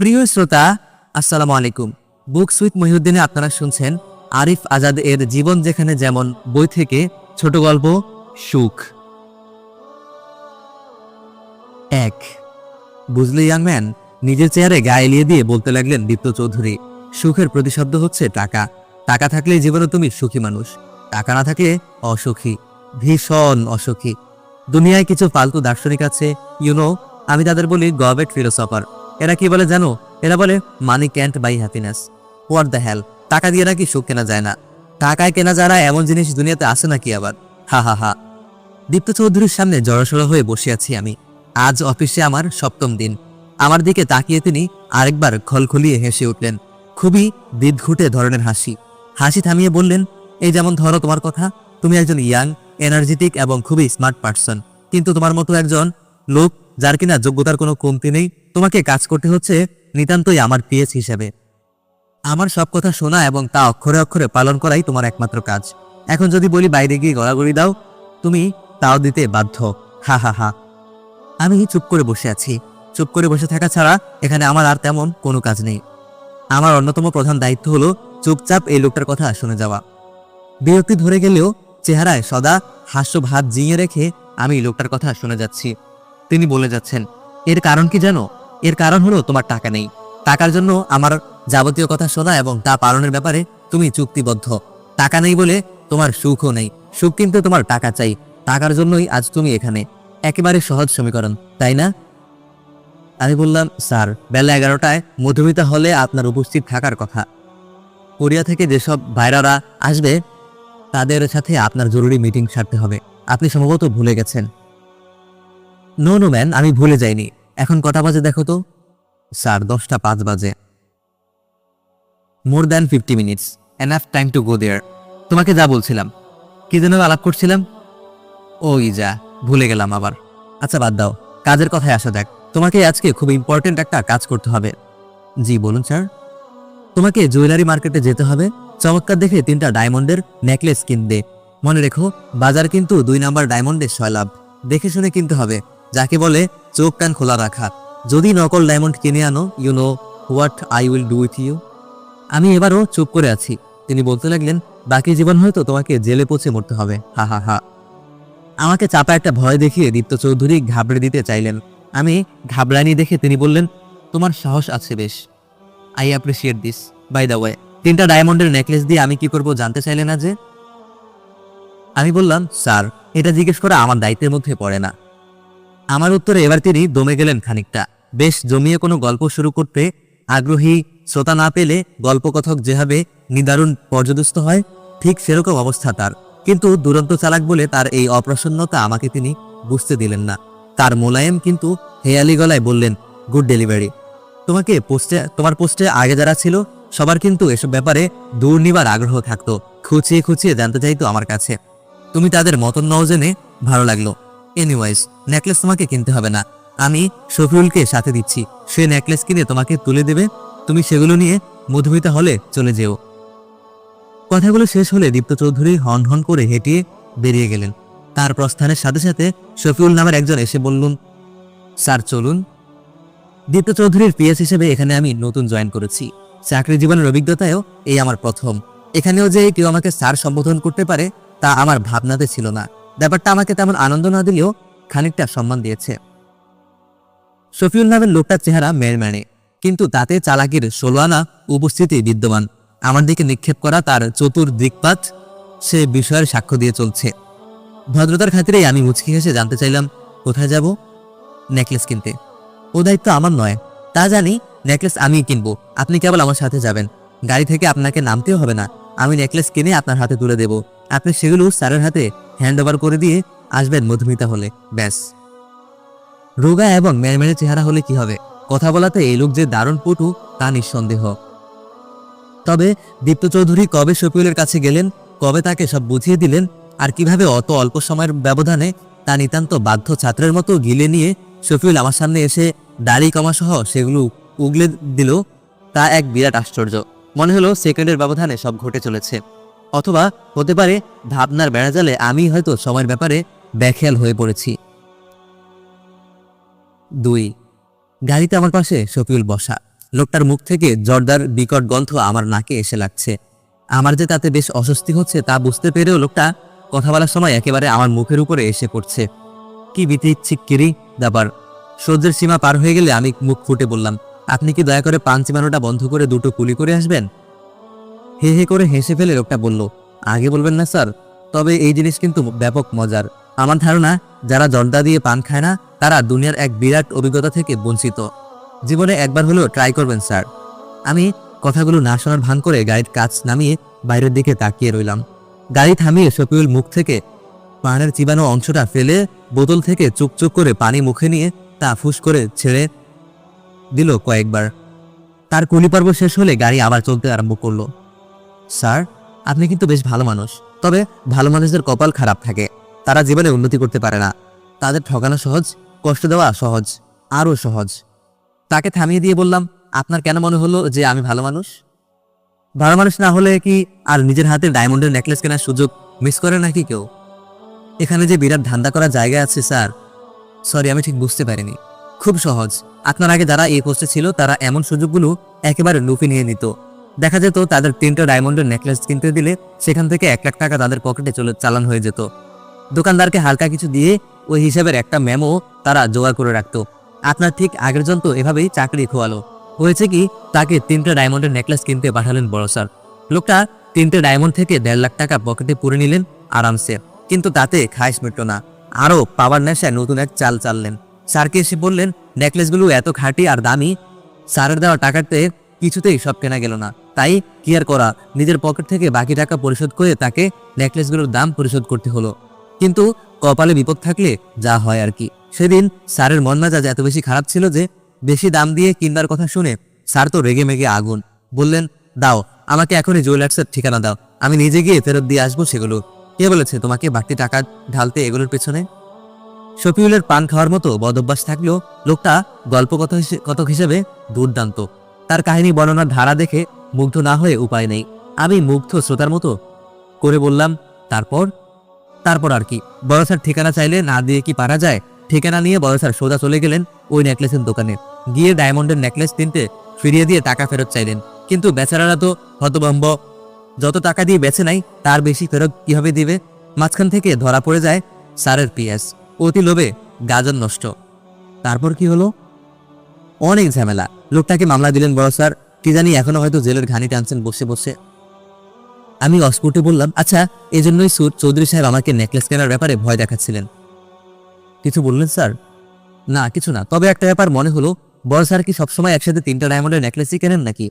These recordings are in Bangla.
প্রিয় শ্রোতা, আসসালামু আলাইকুম। বুক সুইথ মহিউদ্দিনে আপনারা শুনছেন আরিফ আজাদ এর জীবন যেখানে যেমন বই থেকে ছোট গল্প, সুখ। এক, বুঝলি ইয়াং ম্যান, নিজের চেয়ারে গায়ে এলিয়ে দিয়ে বলতে লাগলেন দীপ্ত চৌধুরী, সুখের প্রতিশব্দ হচ্ছে টাকা। টাকা থাকলে জীবনে তুমি সুখী মানুষ, টাকা না থাকলে অসুখী, ভীষণ অসুখী। দুনিয়ায় কিছু ফালতু দার্শনিক আছে ইউনো আমি তাদের বলি গভেট ফিলোসফার। এরা কি বলে জানো? এরা বলে money can't buy happiness what the hell টাকা দিয়ে নাকি সুখ কেনা যায় না। টাকায় কেনা যারা এমন জিনিস দুনিয়াতে আসে নাকি আবার? হা হা হা। দীপ্ত চৌধুরীর সামনে জড়সড় হয়ে বসে আছি আমি। আজ অফিসে আমার সপ্তম দিন। আমার দিকে তাকিয়ে তিনি আরেকবার খলখলিয়ে হেসে উঠলেন। খুবই বিদঘুটে ধরনের হাসি। হাসি থামিয়ে বললেন, এই যেমন ধরো তোমার কথা, তুমি একজন ইয়াং এনার্জেটিক এবং খুবই স্মার্ট পার্সন কিন্তু তোমার মতো একজন লোক যার কিনা যোগ্যতার কোনো কমতি নেই তোমাকে কাজ করতে হচ্ছে নিতান্তই আমার পিএস হিসেবে। আমার সব কথা শোনা এবং তা অক্ষরে অক্ষরে পালন করাই তোমার একমাত্র কাজ। এখন যদি বলি বাইরে গিয়ে গড়াগড়ি দাও, তুমি তাও দিতে বাধ্য। হা হা হা। আমি চুপ করে বসে আছি। চুপ করে বসে থাকা ছাড়া এখানে আমার আর তেমন কোনো কাজ নেই। আমার অন্যতম প্রধান দায়িত্ব হলো চুপচাপ এই লোকটার কথা শুনে যাওয়া। বিরক্তি ধরে গেলেও চেহারায় সদা হাস্য ভাব জিঙে রেখে আমি লোকটার কথা শুনে যাচ্ছি। তিনি বলে যাচ্ছেন, এর কারণ কি জানো? এর কারণ হলো তোমার টাকা নেই। টাকার জন্য আমার যাবতীয় কথা শোনা এবং তা পালনের ব্যাপারে তুমি চুক্তিবদ্ধ। টাকা নেই বলে তোমার সুখও নেই। সুখ কিন্তু তোমার টাকা চাই। টাকার জন্যই আজ তুমি এখানে। একেবারে সহজ সমীকরণ, তাই না? আমি বললাম, স্যার, বেলা এগারোটায় মধুমিতা হলে আপনার উপস্থিত থাকার কথা। কোরিয়া থেকে যেসব ভাইরারা আসবে, তাদের সাথে আপনার জরুরি মিটিং সারতে হবে। আপনি সম্ভবত ভুলে গেছেন। নো নো, ম্যান, আমি ভুলে যাইনি। এখন কটা বাজে দেখো তো। স্যার, দশটা পাঁচ বাজে। More than fifty minutes enough time to go there তোমাকে যা বলছিলাম, কি যেন আলাপ করছিলাম? ওই যা, ভুলে গেলাম আবার। আচ্ছা বাদ দাও, কাজের কথায় আসা যাক। তোমাকে আজকে খুব ইম্পর্টেন্ট একটা কাজ করতে হবে। জি, বলুন, স্যার। তোমাকে জুয়েলারি মার্কেটে যেতে হবে। চমৎকার দেখে তিনটা ডায়মন্ডের নেকলেস কিনবে। মনে রেখো, বাজার কিন্তু দুই নাম্বার ডায়মন্ডের সয়লাভ দেখে শুনে কিনতে হবে। যাকে বলে চোখ কান খোলা রাখা। যদি নকল ডায়মন্ড কিনে আনো you know what I will do with you আমি এবারও চুপ করে আছি। তিনি বলতে লাগলেন, বাকি জীবন হয়তো তোমাকে জেলে পচে মরতে হবে। হা হা হা। আমাকে চাপা একটা ভয় দেখিয়ে দীপ্ত চৌধুরী ঘাবড়ে দিতে চাইলেন। আমি ঘাবড়ানি দেখে তিনি বললেন, তোমার সাহস আছে বেশ। I appreciate this by the way তিনটা ডায়মন্ডের নেকলেস দিয়ে আমি কি করব জানতে চাইলে না যে? আমি বললাম, স্যার, এটা জিজ্ঞেস করা আমার দায়িত্বের মধ্যে পড়ে না। আমার উত্তরে এবার তিনি দমে গেলেন খানিকটা। বেশ জমিয়ে কোনো গল্প শুরু করতে আগ্রহী শ্রোতা না পেলে গল্পকথক যেভাবে নিদারুণ পর্যদস্ত হয়, ঠিক সেরকম অবস্থা তার। কিন্তু দুরন্ত চালাক বলে তার এই অপ্রসন্নতা আমাকে তিনি বুঝতে দিলেন না। তার মোলায়েম কিন্তু হেয়ালি গলায় বললেন, গুড ডেলিভারি। তোমাকে পোস্টে, তোমার পোস্টে আগে যারা ছিল, সবার কিন্তু এসব ব্যাপারে দূর নিবার আগ্রহ থাকতো। খুঁচিয়ে খুঁচিয়ে জানতে চাইতো আমার কাছে। তুমি তাদের মতন নও জেনে ভালো লাগল। এনিওয়াইজ নেকলেস তোমাকে কিনতে হবে না। আমি শফিউলকে সাথে দিচ্ছি। সে নেকলেস কিনে তোমাকে তুলে দেবে। তুমি সেগুলো নিয়ে মধুমিতা হলে চলে যেও। কথাগুলো শেষ হলে দীপ্ত চৌধুরী হন হন করে হেঁটিয়ে বেরিয়ে গেলেন। তার প্রস্থানের সাথে সাথে শফিউল নামের একজন এসে বললুন স্যার, চলুন। দীপ্ত চৌধুরীর পিএস হিসেবে এখানে আমি নতুন জয়েন করেছি। চাকরি জীবনের অভিজ্ঞতায়ও এই আমার প্রথম। এখানেও যে কেউ আমাকে স্যার সম্বোধন করতে পারে তা আমার ভাবনাতে ছিল না। ব্যাপারটা আমাকে তেমন আনন্দ না দিলেও খানিকটা সম্মান দিয়েছে। শফিউল নামের লোকটার চেহারা মেরম্যানে কিন্তু তাতে চালাকির ষোলো আনা উপস্থিতি বিদ্যমান। আমার দিকে নিক্ষেপ করা তার চতুর দিকপাত সে বিষয়ের সাক্ষ্য দিয়ে চলছে। ভদ্রতার খাতিরেই আমি মুচকি হেসে জানতে চাইলাম, কোথায় যাব? নেকলেস কিনতে। ও দায়িত্ব আমার নয়, তা জানি, নেকলেস আমিই কিনবো। আপনি কেবল আমার সাথে যাবেন। গাড়ি থেকে আপনাকে নামতেও হবে না। আমি নেকলেস কিনে আপনার হাতে তুলে দেব। আপনি সেগুলো স্যারের হাতে হ্যান্ড ওভার করে দিয়ে আসবেন মধুমিতা হলে, ব্যাস। রোগা এবং মেরমেরে চেহারা হলে কি হবে? কথা বলাতে এই লোক যে দারুণ পটু, তা নিঃসন্দেহ। তবে দীপ্ত চৌধুরী কবে শফিউলের কাছে গেলেন, কবে তাকে সব বুঝিয়ে দিলেন, আর কীভাবে অত অল্প সময়ের ব্যবধানে তা নিতান্ত বাধ্য ছাত্রের মতো গিলে নিয়ে শফিউল আমার সামনে এসে দাড়ি কমা সহ সেগুলো উগলে দিল, তা এক বিরাট আশ্চর্য। মনে হলো সেকেন্ডের ব্যবধানে সব ঘটে চলেছে। অথবা হতে পারে ভাবনার বেড়াজালে আমি হয়তো সময়ের ব্যাপারে ব্যাখেয়াল হয়ে পড়েছি। দুই, গাড়িতে আমার পাশে শফিউল বসা। লোকটার মুখ থেকে জর্দার বিকট গন্ধ আমার নাকে এসে লাগছে। আমার যে তাতে বেশ অস্বস্তি হচ্ছে তা বুঝতে পেরেও লোকটা কথা বলার সময় একেবারে আমার মুখের উপরে এসে পড়ছে। কি বিতিচ্ছিক্কিরি ব্যাপার। সহ্যের সীমা পার হয়ে গেলে আমি মুখ ফুটে বললাম, আপনি কি দয়া করে পান চিমানোটা বন্ধ করে দুটো কুলি করে আসবেন? হে হে করে হেসে ফেলে লোকটা বলল, আগে বলবেন না স্যার, তবে এই জিনিস কিন্তু ব্যাপক মজার। আমার ধারণা, যারা জর্দা দিয়ে পান খায় না, তারা দুনিয়ার এক বিরাট অভিজ্ঞতা থেকে বঞ্চিত। জীবনে একবার হলেও ট্রাই করবেন, স্যার। আমি কথাগুলো না শোনার ভান করে গাড়ির কাজ নামিয়ে বাইরের দিকে তাকিয়ে রইলাম। গাড়ি থামিয়ে শফিউল মুখ থেকে পানের চিবানো অংশটা ফেলে বোতল থেকে চুকচুক করে পানি মুখে নিয়ে তা ফুস করে ছেড়ে দিল কয়েকবার। তার কুলি পর্ব শেষ হলে গাড়ি আবার চলতে আরম্ভ করল। স্যার, আপনি কিন্তু বেশ ভালো মানুষ। তবে ভালো মানুষদের কপাল খারাপ থাকে। তারা জীবনে উন্নতি করতে পারে না। তাদের ঠকানো সহজ, কষ্ট দেওয়া সহজ, আরও সহজ। তাকে থামিয়ে দিয়ে বললাম, আপনার কেন মনে হলো যে আমি ভালো মানুষ? ভালো মানুষ না হলে কি আর নিজের হাতে ডায়মন্ডের নেকলেস কেনার সুযোগ মিস করে নাকি কেউ? এখানে যে বিরাট ধান্দা করার জায়গা আছে, স্যার সরি আমি ঠিক বুঝতে পারিনি। খুব সহজ। আপনার আগে যারা এই পোস্টে ছিল, তারা এমন সুযোগগুলো একেবারে লুফে নিয়ে নিত। দেখা যেত তাদের তিনটা ডায়মন্ডের নেকলেস কিনতে দিলে সেখান থেকে এক লাখ টাকা তাদের পকেটে চলে চালান হয়ে যেত। দোকানদারকে হালকা কিছু দিয়ে ওই হিসাবের একটা মেমো তারা জোগাড় করে রাখতো। আপনার ঠিক আগের জন তো এভাবেই চাকরি খোয়ালো। হয়েছে কি, তাকে তিনটা ডায়মন্ডের নেকলেস কিনতে পাঠালেন বড় স্যার। লোকটা তিনটে ডায়মন্ড থেকে দেড় লাখ টাকা পকেটে পুরে নিলেন আরামসে। কিন্তু তাতে খাইস মিটল না। আরও পাওয়ার নেশায় নতুন এক চাল চাললেন। স্যারকে এসে বললেন, নেকলেসগুলো এত খাঁটি আর দামি। স্যারের দেওয়া টাকাতে কিছুতেই সব কেনা গেল না। তাই কি আর করা? নিজের পকেট থেকে বাকি টাকা পরিশোধ করে তাকে নেকলেসগুলোর দাম পরিশোধ করতে হলো। কিন্তু কপালে বিপদ থাকলে যা হয় আর কি। সেদিন স্যারের মন মেজাজ এত বেশি খারাপ ছিল যে বেশি দাম দিয়ে কিনবার কথা শুনে স্যার তো রেগে মেগে আগুন। বললেন, দাও, আমাকে এখনই জুয়েলার্সের ঠিকানা দাও। আমি নিজে গিয়ে ফেরত দিয়ে আসব সেগুলো। কে বলেছে তোমাকে বাড়তি টাকা ঢালতে এগুলোর পেছনে? শফিউলের পান খাওয়ার মতো বদভ্যাস থাকলেও লোকটা গল্প কথা কথক হিসেবে দুর্দান্ত। তার কাহিনী বর্ণনার ধারা দেখে মুগ্ধ না হয়ে উপায় নেই। আমি মুগ্ধ শ্রোতার মতো করে বললাম, তারপর? তারপর আর কি? বড় স্যার ঠিকানা চাইলে না দিয়ে কি পারা যায়? ঠিকানা নিয়ে বড় স্যার সোজা চলে গেলেন ওই নেকলেসের দোকানে। গিয়ে ডায়মন্ডের নেকলেস কিনতে ফিরিয়ে দিয়ে টাকা ফেরত চাইলেন। কিন্তু বেচারারা তো হতবম্ব যত টাকা দিয়ে বেছে নাই তার বেশি ফেরত কীভাবে দিবে? মাঝখান থেকে ধরা পড়ে যায় স্যারের পিএস অতি লোভে গাজন নষ্ট। তারপর কি হলো? অনেক ঝামেলা। লোকটাকে মামলা দিলেন বড় স্যার। কি জানি এখনও হয়তো জেলের ঘানি টানছেন বসে বসে। আমি অস্ফুটে বললাম আচ্ছা এই জন্যই সুর চৌধুরী সাহেব আমাকে নেকলেস কেনার ব্যাপারে ভয় দেখাচ্ছিলেন। কিছু বললেন স্যার? না, কিছু না। তবে একটা ব্যাপার মনে হলো, বড় স্যার কি সবসময় একসাথে তিনটা ডায়মন্ডের নেকলেসই কেনেন নাকি?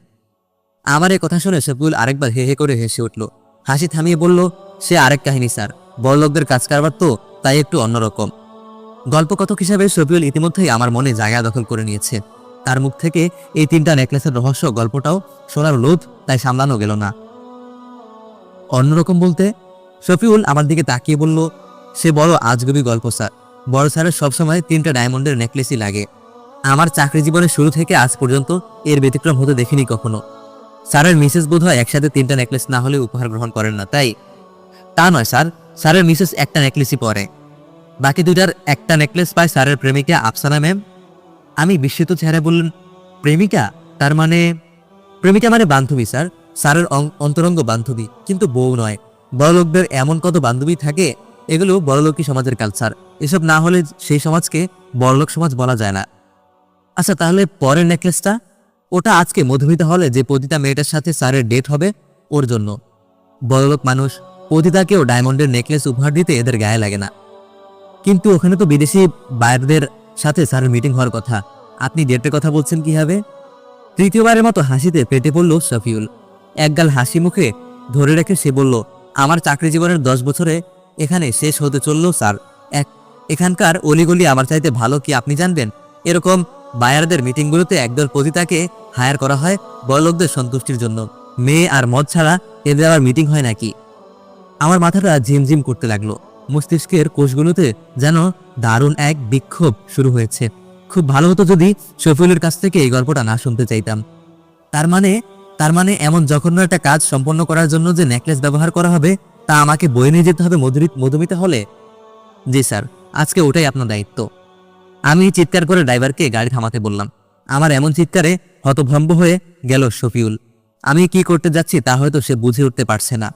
আমার এই কথা শুনে শফিউল আরেকবার হে হে করে হেসে উঠল। হাসি থামিয়ে বলল, সে আরেক কাহিনী স্যার। বড় লোকদের কাজ কারবার তো, তাই একটু অন্যরকম। গল্পকথক হিসাবে শফিউল ইতিমধ্যেই আমার মনে জায়গা দখল করে নিয়েছে। তার মুখ থেকে এই তিনটা নেকলেসের রহস্য গল্পটাও শোনার লোভ তাই সামলানো গেল না। অন্যরকম বলতে, শফিউল আমার দিকে তাকিয়ে বলল, সে বড় আজগবি গল্প, স্যার। বড় স্যারের সবসময় তিনটা ডায়মন্ডের নেকলেসই লাগে। আমার চাকরি জীবনের শুরু থেকে আজ পর্যন্ত এর ব্যতিক্রম হতে দেখিনি কখনো। স্যারের মিসেস বোধ হয় একসাথে তিনটা নেকলেস না হলে উপহার গ্রহণ করেন না, তাই? তা নয়, স্যার। স্যারের মিসেস একটা নেকলেসই পরে। বাকি দুইটার একটা নেকলেস পায় স্যারের প্রেমিকা আফসানা ম্যাম আমি বিস্মিত চেহারা বললেন, প্রেমিকা, তার মানে প্রেমিকা মানে বান্ধবী, স্যার। স্যারের অন্তরঙ্গ বান্ধবী, কিন্তু বউ নয়। বড়লোকদের এমন কত বান্ধবী থাকে, এগুলো বড়লোকী সমাজের কালচার এসব না হলে সেই সমাজকে বড়লোক সমাজ বলা যায় না। আচ্ছা তাহলে পরের নেকলেসটা ওটা আজকে মধুমিতা হলে যে পতিতা মেয়েটার সাথে স্যারের ডেট হবে, ওর জন্য। বড়লোক মানুষ পতিতাকেও ডায়মন্ডের নেকলেস উপহার দিতে এদের গায়ে লাগে না। কিন্তু ওখানে তো বিদেশি বাইরদের সাথে স্যারের মিটিং হওয়ার কথা। আপনি ডেটের কথা বলছেন কীভাবে? তৃতীয়বারের মতো হাসিতে পেটে পড়ল শফিউল। একগাল হাসি মুখে ধরে রেখে সে বলল, আমার চাকরি জীবনের দশ বছরে এখানে শেষ হতে চলল, স্যার। এক, এখানকার অলিগলি আমার চাইতে ভালো কি আপনি জানবেন? এরকম বায়ারদের মিটিংগুলোতে একদল পতিতাকে হায়ার করা হয় বড়লোকদের সন্তুষ্টির জন্য। মেয়ে আর মদ ছাড়া এদের আবার মিটিং হয় নাকি? আমার মাথাটা ঝিমঝিম করতে লাগল। মস্তিষ্কের কোষগুলোতে যেন দারুণ এক বিক্ষোভ শুরু হয়েছে। খুব ভালো হতো যদি শফিউলের কাছ থেকে এই গল্পটা না শুনতে চাইতাম। তার মানে তার মানে এমন জঘন্য একটা কাজ সম্পন্ন করার জন্য যে নেকলেস ব্যবহার করা হবে, তা আমাকে বয়ে নিয়ে যেতে হবে মধুমিতা হলে? জি স্যার, আজকে ওটাই আপনার দায়িত্ব। আমি চিৎকার করে ড্রাইভারকে গাড়ি থামাতে বললাম। আমার এমন চিৎকারে হতভম্ব হয়ে গেল শফিউল। আমি কি করতে যাচ্ছি তা হয়তো সে বুঝে উঠতে পারছে না।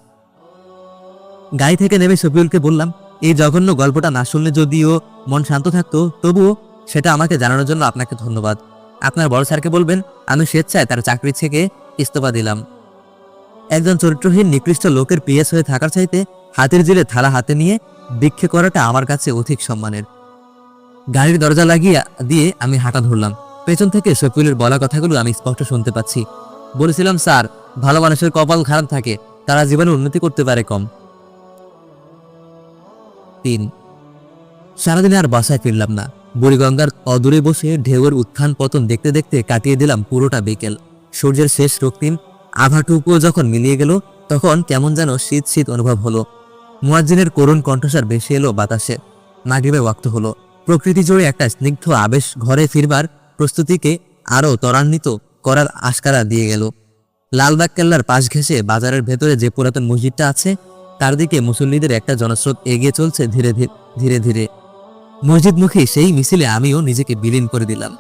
গাড়ি থেকে নেমে শফিউলকে বললাম এই জঘন্য গল্পটা না শুনলে যদিও মন শান্ত থাকতো, তবুও সেটা আমাকে জানানোর জন্য আপনাকে ধন্যবাদ। আপনার বড় স্যারকে বলবেন, আমি স্বেচ্ছায় তার চাকরি থেকে ইস্তফা দিলাম। একজন চরিত্রহীন, নিকৃষ্ট লোকের পিএস হয়ে থাকার চাইতে হাতের জিলে থালা হাতে নিয়ে ভিক্ষে করাটা আমার কাছে অধিক সম্মানের। গাড়ির দরজা লাগিয়ে, দিয়ে আমি হাঁটা ধরলাম। পেছন থেকে শফিউলের বলা কথাগুলো আমি স্পষ্ট শুনতে পাচ্ছি। বলেছিলাম, স্যার, ভালো মানুষের কপাল খারাপ থাকে, তারা জীবনে উন্নতি করতে পারে কম। তিন সারাদিনে আর বাসায় ফিরলাম না। বুড়িগঙ্গার অদূরে বসে ঢেউয়ের উত্থান পতন দেখতে দেখতে কাটিয়ে দিলাম পুরোটা বিকেল। সূর্যের শেষ রক্তিম আভাটুকুও যখন মিলিয়ে গেল, তখন কেমন যেন শীত শীত অনুভব হলো। মুয়াজ্জিনের করুণ কণ্ঠস্বর বেশি এলো বাতাসে। মাগরিবে ওয়াক্ত হলো। প্রকৃতি জুড়ে একটা স্নিগ্ধ আবেশ ঘরে ফিরবার প্রস্তুতিকে আরও ত্বরান্বিত করার আশকারা দিয়ে গেল। লালবাগ কেল্লার পাশ ঘেঁষে বাজারের ভেতরে যে পুরাতন মসজিদটা আছে তার দিকে মুসল্লিদের একটা জনস্রোত এগিয়ে চলছে ধীরে ধীরে ধীরে মসজিদমুখী সেই মিছিলে আমিও নিজেকে বিলীন করে দিলাম।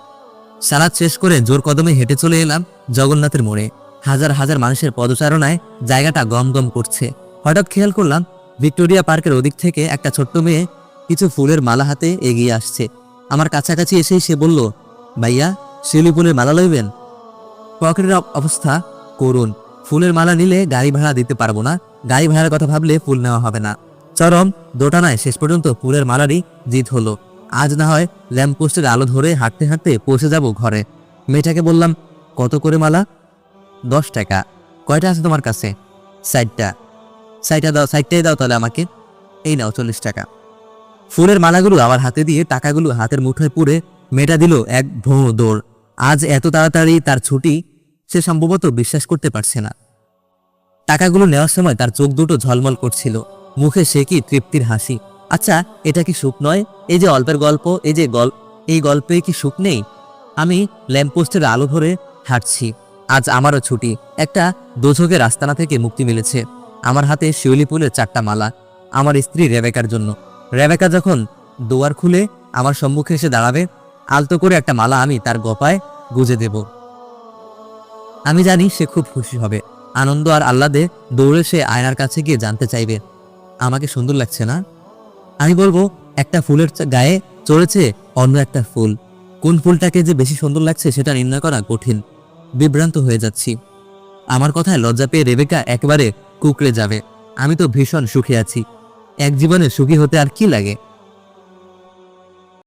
সালাদ শেষ করে জোর কদমে হেঁটে চলে এলাম জগন্নাথের মোড়ে। হাজার হাজার মানুষের পদচারণায় জায়গাটা গম গম করছে। হঠাৎ খেয়াল করলাম ভিক্টোরিয়া পার্কের ওদিক থেকে একটা ছোট্ট মেয়ে কিছু ফুলের মালা হাতে এগিয়ে আসছে। আমার কাছাকাছি এসেই সে বলল, ভাইয়া, শিউলি ফুলের মালা লইবেন? পকেটের অবস্থা করুন। ফুলের মালা নিলে গাড়ি ভাড়া দিতে পারব না। গাড়ি ভাড়ার কথা ভাবলে ফুল নেওয়া হবে না। চরম দোটানায় শেষ পর্যন্ত ফুলের মালারই জিত হলো। আজ না হয় ল্যাম্পপোস্টের আলো ধরে হাঁটতে হাঁটতে পৌঁছে যাব ঘরে। মেয়েটাকে বললাম, কত করে মালা? দশ টাকা। কয়টা আছে তোমার কাছে? সাইডটা সাইডটা দাও সাইডটাই দাও তাহলে আমাকে। এই নাও চল্লিশ টাকা। ফুলের মালাগুলো আমার হাতে দিয়ে টাকাগুলো হাতের মুঠোয় পুরে মেয়েটা দিল এক ভোঁ দৌড় আজ এত তাড়াতাড়ি তার ছুটি সে সম্ভবত বিশ্বাস করতে পারছে না। টাকাগুলো নেওয়ার সময় তার চোখ দুটো ঝলমল করছিল। মুখে সে কি তৃপ্তির হাসি। আচ্ছা এটা কি সুখ নয়? এই যে অল্পের গল্প, এই যে গল্প এই গল্পে কি সুখ নেই? আমি ল্যাম্পপোস্টের আলো ধরে হাঁটছি। আজ আমারও ছুটি। একটা দোঝকের আস্তানা থেকে মুক্তি মিলেছে। আমার হাতে শিউলি ফুলের চারটা মালা। আমার স্ত্রী রেবেকার জন্য। রেবেকা যখন দুয়ার খুলে আমার সম্মুখে এসে দাঁড়াবে, আলতো করে একটা মালা আমি তার গপায় গুজে দেব। আমি জানি সে খুব খুশি হবে। আনন্দ আর আহ্লাদে দৌড়ে সে আয়নার কাছে গিয়ে জানতে চাইবে, আমাকে সুন্দর লাগছে না? আমি বলব, একটা ফুলের গায়ে চড়েছে অন্য একটা ফুল। কোন ফুলটাকে যে বেশি সুন্দর লাগছে সেটা নির্ণয় করা কঠিন। বিভ্রান্ত হয়ে যাচ্ছি। আমার কথায় লজ্জা পেয়ে রেবেকা একেবারে কুকড়ে যাবে। আমি তো ভীষণ সুখী আছি। এক জীবনে সুখী হতে আর কি লাগে?